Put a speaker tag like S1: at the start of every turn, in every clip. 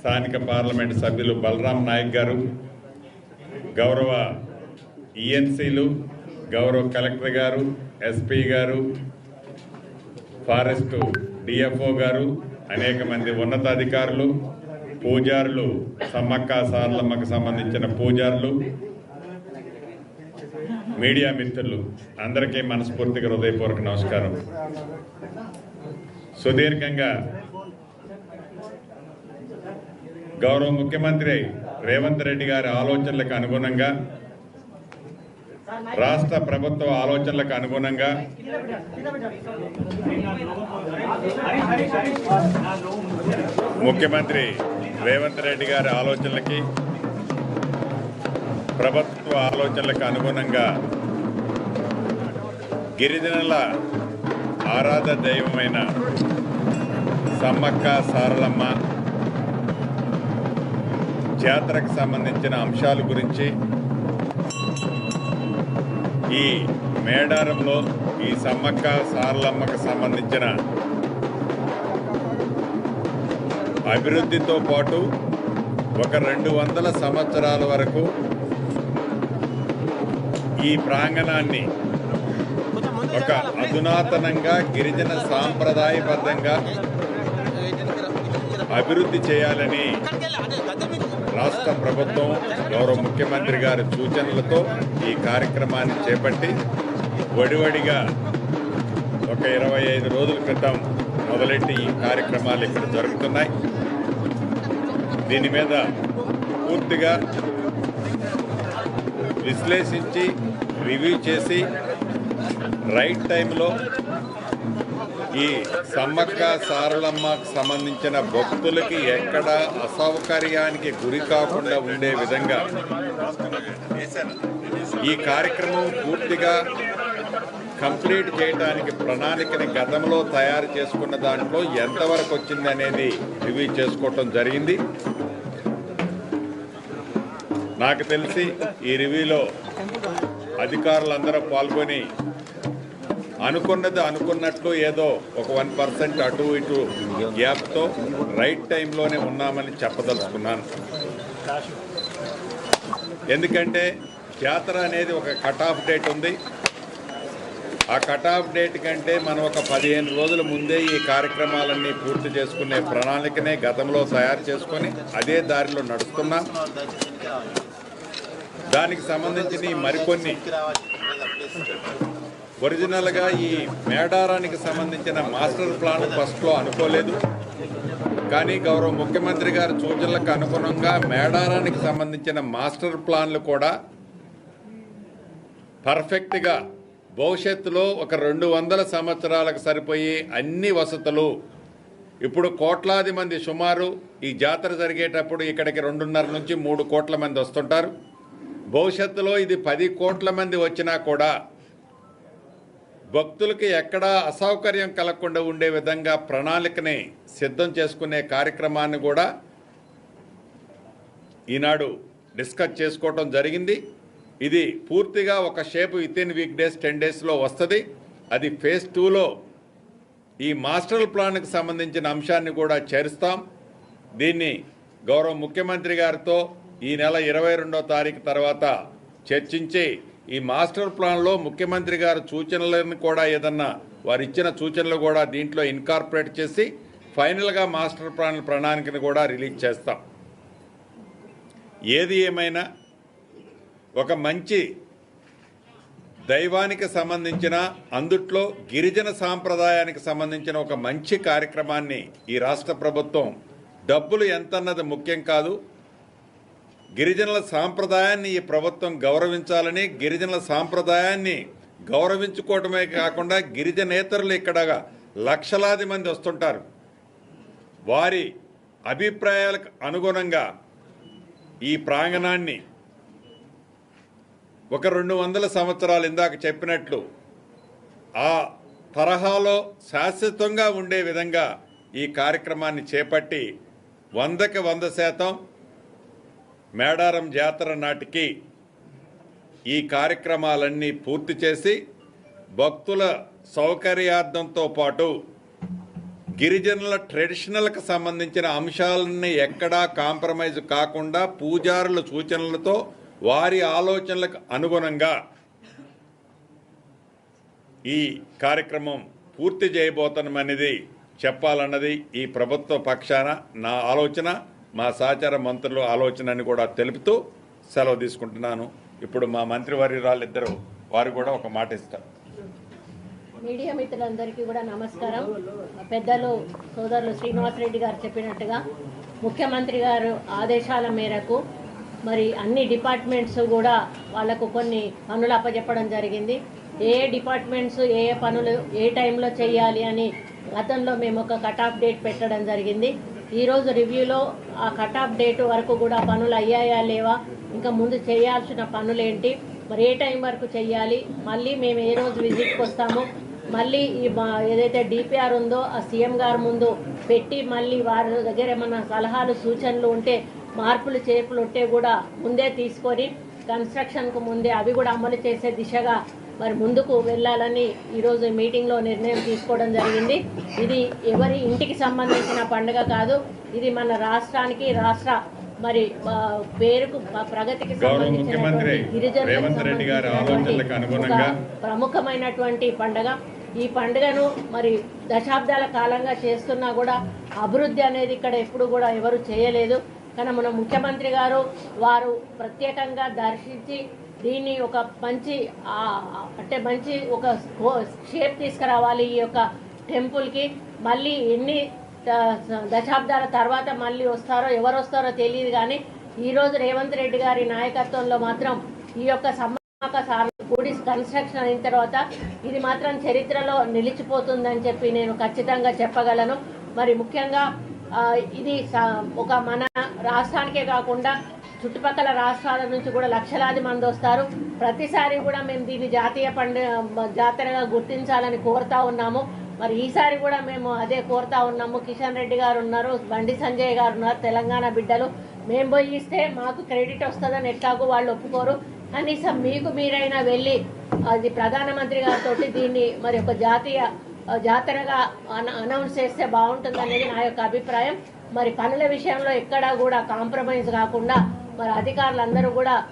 S1: స్థానిక పార్లమెంట్ సభ్యులు బలరాం నాయక్ గారు గౌరవ ఈఎన్సీలు గౌరవ కలెక్టర్ గారు ఎస్పీ గారు ఫారెస్ట్ డిఎఫ్ఓ గారు అనేక మంది ఉన్నతాధికారులు పూజారులు సమ్మక్క సారలమ్మకు సంబంధించిన పూజారులు మీడియా మిత్రులు అందరికీ మనస్ఫూర్తిగా హృదయపూర్వక నమస్కారం. సుదీర్ఘంగా గౌరవ ముఖ్యమంత్రి రేవంత్ రెడ్డి గారి ఆలోచనలకు అనుగుణంగా రాష్ట్ర ప్రభుత్వ ఆలోచనలకు అనుగుణంగా ముఖ్యమంత్రి రేవంత్ రెడ్డి గారి ఆలోచనలకి ప్రభుత్వ ఆలోచనలకు అనుగుణంగా గిరిజనుల ఆరాధ దైవమైన సమ్మక్క సారలమ్మ జాతరకు సంబంధించిన అంశాల గురించి ఈ మేడారంలో ఈ సమ్మక్క సారలమ్మకు సంబంధించిన అభివృద్ధితో పాటు ఒక రెండు వందల సంవత్సరాల వరకు ఈ ప్రాంగణాన్ని ఒక అధునాతనంగా గిరిజన సాంప్రదాయబద్ధంగా అభివృద్ధి చేయాలని రాష్ట్ర ప్రభుత్వం గౌరవ ముఖ్యమంత్రి గారి సూచనలతో ఈ కార్యక్రమాన్ని చేపట్టి వడివడిగా ఒక ఇరవై ఐదు రోజుల క్రితం మొదలెట్టి ఈ కార్యక్రమాలు ఇక్కడ జరుగుతున్నాయి. దీని మీద పూర్తిగా విశ్లేషించి రివ్యూ చేసి రైట్ టైంలో ఈ సమ్మక్క సారలమ్మకు సంబంధించిన భక్తులకి ఎక్కడ అసౌకర్యానికి గురి కాకుండా ఉండే విధంగా ఈ కార్యక్రమం పూర్తిగా కంప్లీట్ చేయడానికి ప్రణాళికని గతంలో తయారు చేసుకున్న దాంట్లో ఎంతవరకు వచ్చింది అనేది రివ్యూ చేసుకోవటం జరిగింది. నాకు తెలిసి ఈ రివ్యూలో అధికారులందరూ పాల్గొని అనుకున్నది అనుకున్నట్లు ఏదో ఒక వన్ పర్సెంట్ అటు ఇటు గ్యాప్తో రైట్ టైంలోనే ఉన్నామని చెప్పదలుచుకున్నాను. ఎందుకంటే జాతర అనేది ఒక కట్ ఆఫ్ డేట్ ఉంది. ఆ కట్ ఆఫ్ డేట్ కంటే మనం ఒక పదిహేను రోజుల ముందే ఈ కార్యక్రమాలన్నీ పూర్తి చేసుకునే ప్రణాళికనే గతంలో తయారు చేసుకొని అదే దారిలో నడుస్తున్నాం. దానికి సంబంధించిన మరికొన్ని ఒరిజినల్గా ఈ మేడారానికి సంబంధించిన మాస్టర్ ప్లాన్ ఫస్ట్లో అనుకోలేదు. కానీ గౌరవ ముఖ్యమంత్రి గారి సూచనలకు అనుగుణంగా మేడారానికి సంబంధించిన మాస్టర్ ప్లాన్లు కూడా పర్ఫెక్ట్గా భవిష్యత్తులో ఒక రెండు వందల సంవత్సరాలకు సరిపోయే అన్ని వసతులు. ఇప్పుడు కోట్లాది మంది సుమారు ఈ జాతర జరిగేటప్పుడు ఇక్కడికి రెండున్నర నుంచి మూడు కోట్ల మంది వస్తుంటారు. భవిష్యత్తులో ఇది పది కోట్ల మంది వచ్చినా కూడా భక్తులకి ఎక్కడా అసౌకర్యం కలగకుండా ఉండే విధంగా ప్రణాళికని సిద్ధం చేసుకునే కార్యక్రమాన్ని కూడా ఈనాడు డిస్కస్ చేసుకోవటం జరిగింది. ఇది పూర్తిగా ఒక shape within week days ten డేస్లో వస్తుంది. అది ఫేజ్ టూలో ఈ మాస్టర్ ప్లాన్కి సంబంధించిన అంశాన్ని కూడా చేరుస్తాం. దీన్ని గౌరవ ముఖ్యమంత్రి గారితో ఈ నెల ఇరవై రెండో తారీఖు తర్వాత చర్చించి ఈ మాస్టర్ ప్లాన్లో ముఖ్యమంత్రి గారి సూచనలను కూడా ఏదన్నా వారు ఇచ్చిన సూచనలు కూడా దీంట్లో ఇన్కార్పొరేట్ చేసి ఫైనల్గా మాస్టర్ ప్లాన్ ప్రణాళికను కూడా రిలీజ్ చేస్తాం. ఏది ఏమైనా ఒక మంచి దైవానికి సంబంధించిన అందుట్లో గిరిజన సాంప్రదాయానికి సంబంధించిన ఒక మంచి కార్యక్రమాన్ని ఈ రాష్ట్ర ప్రభుత్వం డబ్బులు ఎంతన్నది ముఖ్యం కాదు గిరిజనుల సాంప్రదాయాన్ని ఈ ప్రభుత్వం గౌరవించాలని గిరిజనుల సాంప్రదాయాన్ని గౌరవించుకోవటమే కాకుండా గిరిజనేతరులు ఇక్కడ లక్షలాది మంది వస్తుంటారు. వారి అభిప్రాయాలకు అనుగుణంగా ఈ ప్రాంగణాన్ని ఒక రెండు వందల సంవత్సరాలు ఇందాక చెప్పినట్లు ఆ తరహాలో శాశ్వతంగా ఉండే విధంగా ఈ కార్యక్రమాన్ని చేపట్టి వందకి వంద శాతం మేడారం జాతర నాటికి ఈ కార్యక్రమాలన్నీ పూర్తి చేసి భక్తుల సౌకర్యార్థంతో పాటు గిరిజనుల ట్రెడిషనల్కి సంబంధించిన అంశాలని ఎక్కడా కాంప్రమైజ్ కాకుండా పూజారుల సూచనలతో వారి ఆలోచనలకు అనుగుణంగా ఈ కార్యక్రమం పూర్తి చేయబోతున్నామనేది చెప్పాలన్నది ఈ ప్రభుత్వ పక్షాన నా ఆలోచన. మా సహచార మంత్రులు ఆలోచన అని కూడా తెలుపుతూ సెలవు తీసుకుంటున్నాను. ఇప్పుడు మా మంత్రివర్యురాలిద్దరూ వారు కూడా ఒక మాట ఇస్తారు.
S2: మీడియా మిత్రులందరికీ కూడా నమస్కారం. పెద్దలు సోదరులు శ్రీనివాసరెడ్డి గారు చెప్పినట్టుగా ముఖ్యమంత్రి గారు ఆదేశాల మేరకు మరి అన్ని డిపార్ట్మెంట్స్ కూడా వాళ్ళకు కొన్ని పనులు అప్పచెప్పడం జరిగింది. ఏ డిపార్ట్మెంట్స్ ఏ ఏ పనులు ఏ టైంలో చేయాలి అని గతంలో మేము ఒక కట్ ఆఫ్ డేట్ పెట్టడం జరిగింది. ఈరోజు రివ్యూలో ఆ కట్ ఆఫ్ డేట్ వరకు కూడా పనులు అయ్యాయా లేవా? ఇంకా ముందు చేయాల్సిన పనులేంటి? మరి ఏ టైం వరకు చేయాలి మళ్ళీ మేము ఏ రోజు విజిట్కి వస్తాము? మళ్ళీ ఈ ఏదైతే డిపిఆర్ ఉందో ఆ సీఎం గారు ముందు పెట్టి మళ్ళీ వారి దగ్గర ఏమన్నా సలహాలు సూచనలు ఉంటే మార్పులు చేర్పులు ఉంటే కూడా ముందే తీసుకొని కన్స్ట్రక్షన్కు ముందే అవి కూడా అమలు చేసే దిశగా మరి ముందుకు వెళ్ళాలని ఈరోజు మీటింగ్లో నిర్ణయం తీసుకోవడం జరిగింది. ఇది ఎవరి ఇంటికి సంబంధించిన పండుగ కాదు ఇది మన రాష్ట్రానికి రాష్ట్ర మరి పేరుకు ప్రగతికి సంబంధించినటువంటి ప్రముఖమైనటువంటి పండుగ. ఈ పండుగను మరి దశాబ్దాల కాలంగా చేస్తున్నా కూడా అభివృద్ధి అనేది ఇక్కడ ఎప్పుడు కూడా ఎవరు చేయలేదు. కానీ మన ముఖ్యమంత్రి గారు వారు ప్రత్యేకంగా దర్శించి దీన్ని ఒక మంచి అంటే మంచి ఒక షేప్ తీసుకురావాలి ఈ యొక్క టెంపుల్కి మళ్ళీ ఎన్ని దశాబ్దాల తర్వాత మళ్ళీ వస్తారో ఎవరు వస్తారో తెలియదు కానీ ఈరోజు రేవంత్ రెడ్డి గారి నాయకత్వంలో మాత్రం ఈ యొక్క సమ్మక సార్ గుడి కన్స్ట్రక్షన్ అయిన తర్వాత ఇది మాత్రం చరిత్రలో నిలిచిపోతుందని చెప్పి నేను ఖచ్చితంగా చెప్పగలను. మరి ముఖ్యంగా ఇది ఒక మన రాష్ట్రానికే కాకుండా చుట్టుపక్కల రాష్ట్రాల నుంచి కూడా లక్షలాది మంది వస్తారు. ప్రతిసారి కూడా మేము దీన్ని జాతీయ పండుగ జాతరగా గుర్తించాలని కోరుతా ఉన్నాము. మరి ఈసారి కూడా మేము అదే కోరుతా ఉన్నాము. కిషన్ రెడ్డి గారు ఉన్నారు బండి సంజయ్ గారు ఉన్నారు తెలంగాణ బిడ్డలు. మేము పోయి ఇస్తే మాకు క్రెడిట్ వస్తుందని ఎట్లాగో వాళ్ళు ఒప్పుకోరు. కనీసం మీకు మీరైనా వెళ్ళి అది ప్రధానమంత్రి గారితో దీన్ని మరి ఒక జాతీయ జాతరగా అన- అనౌన్స్ చేస్తే బాగుంటుంది అనేది నా యొక్క అభిప్రాయం. మరి పనుల విషయంలో ఎక్కడా కూడా కాంప్రమైజ్ కాకుండా మరి అధికారులందరూ కూడా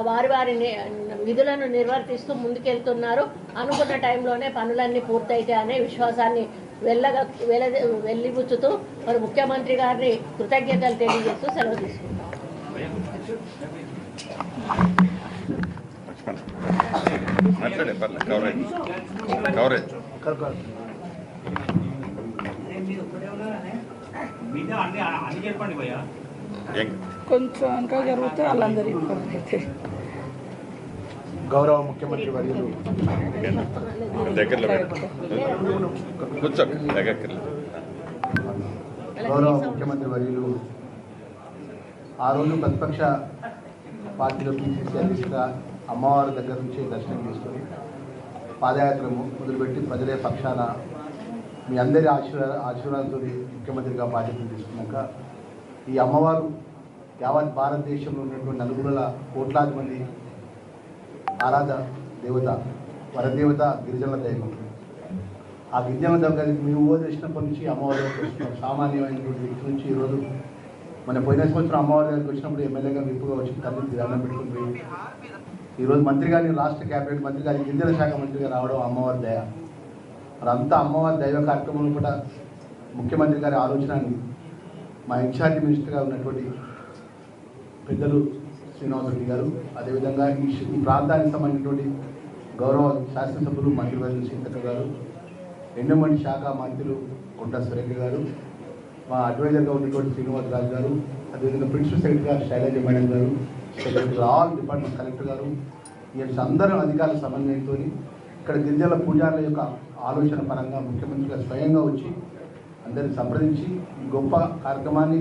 S2: వారి వారి విధులను నిర్వర్తిస్తూ ముందుకెళ్తున్నారు. అనుకున్న టైంలోనే పనులన్నీ పూర్తయితాయి అనే విశ్వాసాన్ని వెళ్ళగా వెల వెళ్ళిపుచ్చుతూ మరి ముఖ్యమంత్రి గారిని కృతజ్ఞతలు తెలియజేస్తూ సెలవు తీసుకుంటాం.
S1: మాట్లాడే పర్లేదు కవరేజ్. కవరేజ్.
S3: కొంచెం వెనక జరిగితే వాళ్ళందరూ
S4: గౌరవ ముఖ్యమంత్రి వర్యులు.
S1: దగ్గరలో. కూర్చో.
S4: గౌరవ ముఖ్యమంత్రి వర్యులు ఆ రోజు ప్రతిపక్ష పార్టీలో పీసీసీ అధ్యక్షుగా అమ్మవారి దగ్గర నుంచి దర్శనం తీసుకొని పాదయాత్ర మొ- మొదలుపెట్టి ప్రజలే పక్షాన మీ అందరి ఆశీర్వా ఆశీర్వాదంతో ముఖ్యమంత్రిగా బాధ్యతలు తీసుకున్నాక ఈ అమ్మవారు యావత్ భారతదేశంలో ఉన్నటువంటి నలుగురుల కోట్లాది మంది ఆరాధ దేవత వరదేవత గిరిజనుల దైవం. ఆ గిరిజనుల దగ్గరికి మేము ఓదేసినప్పటి చేసినప్పటి నుంచి అమ్మవారి దగ్గరికి వస్తున్నాం సామాన్యమైనటువంటి వ్యక్తి నుంచి ఈరోజు మన పోయిన సంవత్సరం అమ్మవారి దగ్గరికి వచ్చినప్పుడు ఎమ్మెల్యేగా విప్పుగా వచ్చి తల్లి దండం పెట్టుకుని ఈరోజు మంత్రి గారిని రాష్ట్ర క్యాబినెట్ మంత్రి గారి గిరిజన శాఖ మంత్రిగా రావడం అమ్మవారి దయ. అదంతా అమ్మవారి దైవ కార్యక్రమం కూడా ముఖ్యమంత్రి గారి ఆలోచన అని మా ఇన్ఛార్జ్ మినిస్టర్గా ఉన్నటువంటి పెద్దలు శ్రీనివాసరెడ్డి గారు అదేవిధంగా ఈ ఈ ప్రాంతానికి సంబంధించినటువంటి గౌరవ శాసనసభ్యులు మంత్రివర్యులు సీతక్క గారు ఎండమండి శాఖ మంత్రులు కొండ సురేఖ గారు మా అడ్వైజర్గా ఉన్నటువంటి శ్రీనివాస్ రాజు గారు అదేవిధంగా ప్రిన్సిపల్ సెక్రటరీ శైలజ మేడం గారు సెక్రటరీ ఆల్ డిపార్ట్మెంట్ కలెక్టర్ గారు ఈ అందరం అధికారుల సమన్వయంతో ఇక్కడ గిరిజల పూజారుల యొక్క ఆలోచన పరంగా ముఖ్యమంత్రిగా స్వయంగా వచ్చి అందరిని సంప్రదించి ఈ గొప్ప కార్యక్రమాన్ని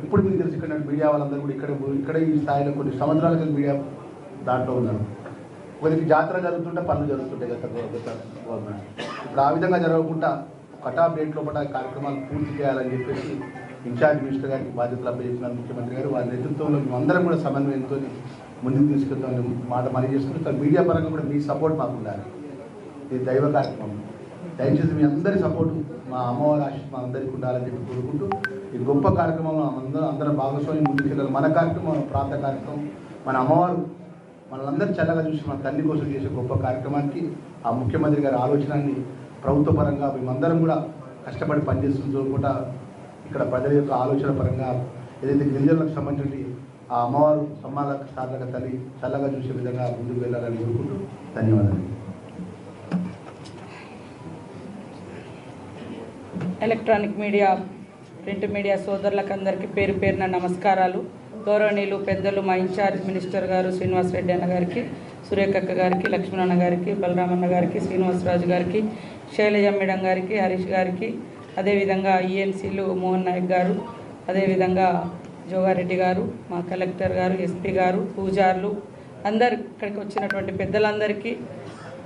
S4: ఎప్పుడు మీకు తెలిసి ఇక్కడ మీడియా వాళ్ళందరూ కూడా ఇక్కడ ఇక్కడ ఈ స్థాయిలో కొన్ని సంవత్సరాల క్రితం మీడియా దాంట్లో ఉన్నారు. కొద్దిగా జాతర జరుగుతుంటే పనులు జరుగుతుంటాయి గత గత గవర్నమెంట్. ఇప్పుడు ఆ విధంగా జరగకుండా కటాఫ్ డేట్ లోపల కార్యక్రమాలు పూర్తి చేయాలని చెప్పేసి ఇన్ఛార్జ్ మినిస్టర్ గారికి బాధ్యతలు అప్పచేస్తున్నారు ముఖ్యమంత్రి గారు వారి నేతృత్వంలో మేమందరం అందరం కూడా సమన్వయంతో ముందుకు తీసుకెళ్తామని మాట మరీ చేసుకుంటాం మీడియా పరంగా కూడా మీ సపోర్ట్ మాకు ఉండాలి. ఇది దైవ కార్యక్రమం. దయచేసి మీ అందరి సపోర్ట్ మా అమ్మవారి ఆశీస్ మా అందరికీ ఉండాలని చెప్పి కోరుకుంటూ ఈ గొప్ప కార్యక్రమంలో అందరూ అందరం భాగస్వామ్యం ముందుకెళ్ళాలి. మన కార్యక్రమం ప్రాంత కార్యక్రమం మన అమ్మవారు మనందరూ చల్లగా చూసి మన తల్లి కోసం చేసే గొప్ప కార్యక్రమానికి ఆ ముఖ్యమంత్రి గారి ఆలోచనని ప్రభుత్వ పరంగా మేమందరం కూడా కష్టపడి పనిచేస్తుంది చూడకుండా ఇక్కడ ప్రజల యొక్క ఆలోచన పరంగా ఏదైతే గిరిజనులకు సంబంధించి ఆ అమ్మవారు సమ్మాల సాధక తల్లి చల్లగా చూసే విధంగా ముందుకు వెళ్ళాలని కోరుకుంటూ ధన్యవాదాలు.
S3: ఎలక్ట్రానిక్ మీడియా ప్రింట్ మీడియా సోదరులకు అందరికీ పేరు పేరున నమస్కారాలు. గౌరవనీయులు పెద్దలు మా ఇన్ఛార్జ్ మినిస్టర్ గారు శ్రీనివాస్ రెడ్డి అన్న గారికి సురేఖక్క గారికి లక్ష్మణన్న గారికి బలరామన్న గారికి శ్రీనివాసరాజు గారికి శైలజ మేడం గారికి హరీష్ గారికి అదేవిధంగా ఈఎన్సీలు మోహన్ నాయక్ గారు అదేవిధంగా జోగారెడ్డి గారు మా కలెక్టర్ గారు ఎస్పీ గారు పూజార్లు అందరు ఇక్కడికి వచ్చినటువంటి పెద్దలందరికీ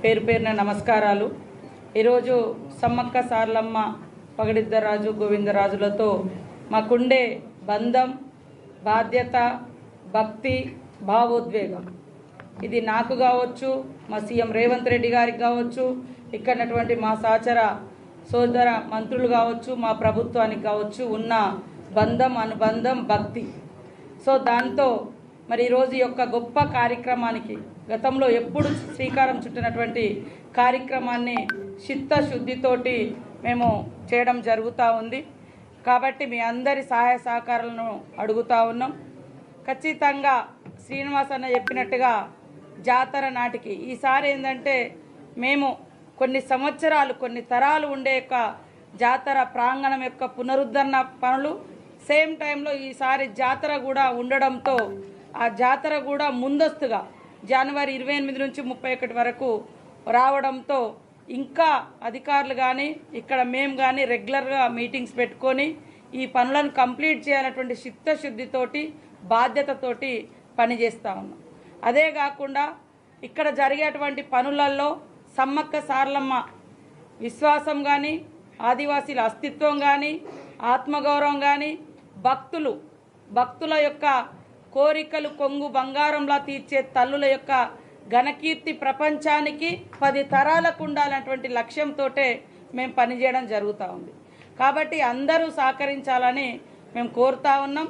S3: పేరు పేరున నమస్కారాలు. ఈరోజు సమ్మక్క సార్లమ్మ పగడిద్దరాజు గోవిందరాజులతో మాకుండే బంధం బాధ్యత భక్తి భావోద్వేగం. ఇది నాకు కావచ్చు మా సీఎం రేవంత్ రెడ్డి గారికి కావచ్చు ఇక్కడటువంటి మా సహచర సోదర మంత్రులు కావచ్చు మా ప్రభుత్వానికి కావచ్చు ఉన్న బంధం అనుబంధం భక్తి. సో దాంతో మరి ఈరోజు యొక్క గొప్ప కార్యక్రమానికి గతంలో ఎప్పుడు శ్రీకారం చుట్టినటువంటి కార్యక్రమాన్ని చిత్తశుద్ధితోటి మేము చేయడం జరుగుతూ ఉంది. కాబట్టి మీ అందరి సహాయ సహకారాలను అడుగుతా ఉన్నాం. ఖచ్చితంగా శ్రీనివాస్ అన్న చెప్పినట్టుగా జాతర నాటికి ఈసారి ఏంటంటే మేము కొన్ని సంవత్సరాలు కొన్ని తరాలు ఉండే యొక్క జాతర ప్రాంగణం యొక్క పునరుద్ధరణ పనులు సేమ్ టైంలో ఈసారి జాతర కూడా ఉండడంతో ఆ జాతర కూడా ముందస్తుగా జనవరి ఇరవై ఎనిమిది నుంచి ముప్పై ఒకటి వరకు రావడంతో ఇంకా అధికారులు కానీ ఇక్కడ మేము కానీ రెగ్యులర్గా మీటింగ్స్ పెట్టుకొని ఈ పనులను కంప్లీట్ చేయాలన్నటువంటి చిత్తశుద్ధితోటి బాధ్యతతోటి పనిచేస్తూ ఉన్నాం. అదే కాకుండా ఇక్కడ జరిగేటువంటి పనులలో సమ్మక్క సార్లమ్మ విశ్వాసం కానీ ఆదివాసీల అస్తిత్వం కానీ ఆత్మగౌరవం కానీ భక్తులు భక్తుల యొక్క కోరికలు కొంగు బంగారంలా తీర్చే తల్లుల యొక్క ఘనకీర్తి ప్రపంచానికి పది తరాలకు ఉండాలన్నటువంటి లక్ష్యంతో మేము పనిచేయడం జరుగుతూ ఉంది. కాబట్టి అందరూ సహకరించాలని మేము కోరుతా ఉన్నాం.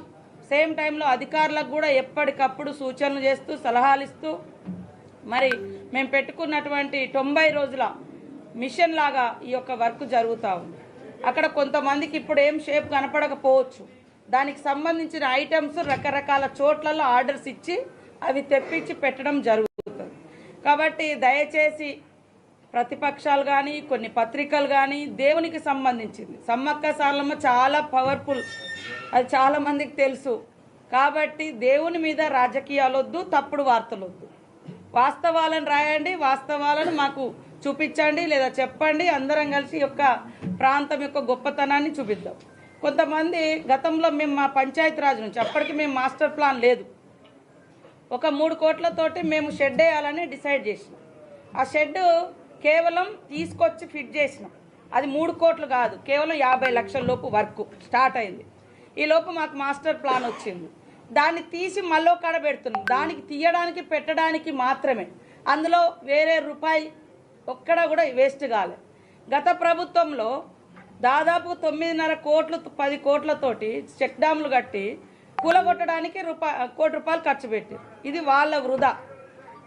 S3: సేమ్ టైంలో అధికారులకు కూడా ఎప్పటికప్పుడు సూచనలు చేస్తూ సలహాలు ఇస్తూ మరి మేము పెట్టుకున్నటువంటి తొంభై రోజుల మిషన్ లాగా ఈ యొక్క వర్క్ జరుగుతూ ఉంది. అక్కడ కొంతమందికి ఇప్పుడు ఏం షేప్ కనపడకపోవచ్చు. దానికి సంబంధించిన ఐటమ్స్ రకరకాల చోట్లలో ఆర్డర్స్ ఇచ్చి అవి తెప్పించి పెట్టడం జరుగుతుంది కాబట్టి దయచేసి ప్రతిపక్షాలు కానీ కొన్ని పత్రికలు కానీ దేవునికి సంబంధించింది. సమ్మక్క సాలమ్మ చాలా పవర్ఫుల్ అది చాలామందికి తెలుసు. కాబట్టి దేవుని మీద రాజకీయాలు వద్దు తప్పుడు వార్తలు వద్దు. వాస్తవాలను రాయండి వాస్తవాలను మాకు చూపించండి లేదా చెప్పండి. అందరం కలిసి యొక్క ప్రాంతం యొక్క గొప్పతనాన్ని చూపిద్దాం. కొంతమంది గతంలో మేము మా పంచాయతీరాజ్ నుంచి అప్పటికి మేము మాస్టర్ ప్లాన్ లేదు. ఒక మూడు కోట్లతోటి మేము షెడ్ వేయాలని డిసైడ్ చేసినాం. ఆ షెడ్ కేవలం తీసుకొచ్చి ఫిట్ చేసినాం. అది మూడు కోట్లు కాదు కేవలం యాభై లక్షల లోపు వర్క్ స్టార్ట్ అయింది. ఈ లోపు మాకు మాస్టర్ ప్లాన్ వచ్చింది. దాన్ని తీసి మళ్ళీ కడ పెడుతున్నాం. దానికి తీయడానికి పెట్టడానికి మాత్రమే. అందులో వేరే రూపాయి ఒక్కడ కూడా వేస్ట్ కాలే. గత ప్రభుత్వంలో దాదాపు తొమ్మిదిన్నర కోట్లు పది కోట్లతోటి చెక్ డ్యాములు కట్టి కూలగొట్టడానికి రూపాయి కోటి రూపాయలు ఖర్చు పెట్టారు ఇది వాళ్ళ వృధా.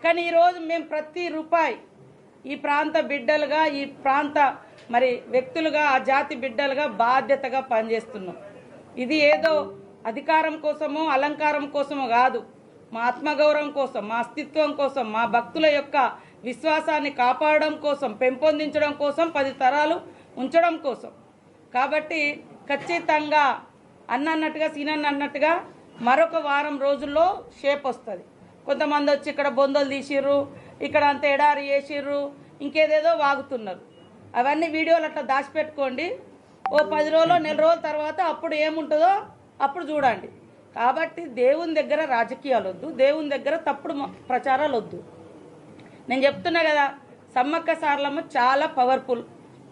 S3: కానీ ఈరోజు మేము ప్రతి రూపాయి ఈ ప్రాంత బిడ్డలుగా ఈ ప్రాంత మరి వ్యక్తులుగా ఆ జాతి బిడ్డలుగా బాధ్యతగా పనిచేస్తున్నాం. ఇది ఏదో అధికారం కోసమో అలంకారం కోసమో కాదు. మా ఆత్మగౌరవం కోసం మా అస్తిత్వం కోసం మా భక్తుల యొక్క విశ్వాసాన్ని కాపాడడం కోసం పెంపొందించడం కోసం పది తరాలు ఉంచడం కోసం. కాబట్టి ఖచ్చితంగా అన్న అన్నట్టుగా సీనన్న అన్నట్టుగా మరొక వారం రోజుల్లో షేప్ వస్తుంది. కొంతమంది వచ్చి ఇక్కడ బొందలు తీసిర్రు ఇక్కడ అంత ఎడారి వేసిర్రు ఇంకేదేదో వాగుతున్నారు. అవన్నీ వీడియోలు అట్లా దాచిపెట్టుకోండి. ఓ పది రోజులు నెల రోజుల తర్వాత అప్పుడు ఏముంటుందో అప్పుడు చూడండి. కాబట్టి దేవుని దగ్గర రాజకీయాలు వద్దు దేవుని దగ్గర తప్పుడు ప్రచారాలు వద్దు నేను చెప్తున్నా కదా సమ్మక్క సార్లమ్మ చాలా పవర్ఫుల్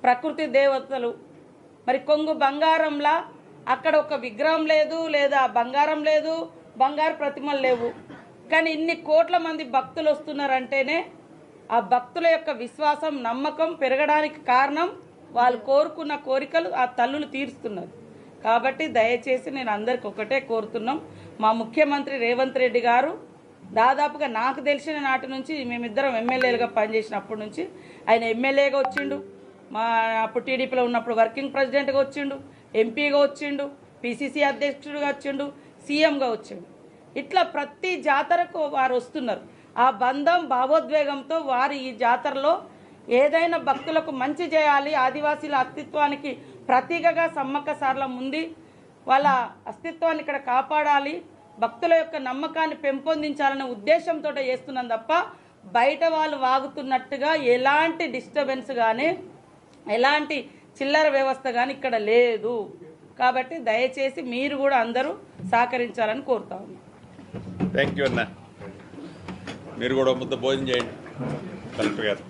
S3: ప్రకృతి దేవతలు. మరి కొంగు బంగారంలా అక్కడ ఒక విగ్రహం లేదు లేదా బంగారం లేదు బంగారు ప్రతిమలు లేవు. కానీ ఇన్ని కోట్ల మంది భక్తులు వస్తున్నారంటేనే ఆ భక్తుల యొక్క విశ్వాసం నమ్మకం పెరగడానికి కారణం వాళ్ళు కోరుకున్న కోరికలు ఆ తల్లులు తీరుస్తున్నారు. కాబట్టి దయచేసి నేను అందరికి ఒకటే కోరుతున్నాం. మా ముఖ్యమంత్రి రేవంత్ రెడ్డి గారు దాదాపుగా నాకు తెలిసిన నాటి నుంచి మేమిద్దరం ఎమ్మెల్యేలుగా పనిచేసినప్పటి నుంచి ఆయన ఎమ్మెల్యేగా వచ్చిండు. మా అప్పుడు టీడీపీలో ఉన్నప్పుడు వర్కింగ్ ప్రెసిడెంట్గా వచ్చిండు. ఎంపీగా వచ్చిండు పిసిసి అధ్యక్షుడిగా వచ్చిండు సీఎంగా వచ్చిండు. ఇట్లా ప్రతి జాతరకు వారు వస్తున్నారు. ఆ బంధం భావోద్వేగంతో వారు ఈ జాతరలో ఏదైనా భక్తులకు మంచి చేయాలి ఆదివాసీల అస్తిత్వానికి ప్రతీకగా సమ్మక్క సార్ల ఉంది వాళ్ళ అస్తిత్వాన్ని ఇక్కడ కాపాడాలి భక్తుల యొక్క నమ్మకాన్ని పెంపొందించాలనే ఉద్దేశంతో చేస్తున్నాం తప్ప బయట వాళ్ళు వాగుతున్నట్టుగా ఎలాంటి డిస్టర్బెన్స్ కానీ ఎలాంటి చిల్లర వ్యవస్థ కానీ ఇక్కడ లేదు. కాబట్టి దయచేసి మీరు కూడా అందరూ సహకరించాలని కోరుతా ఉన్నాం.
S1: థ్యాంక్ యూ అన్న. మీరు కూడా ముద్ద భోజనం చేయండి కలెక్టర్ గారు.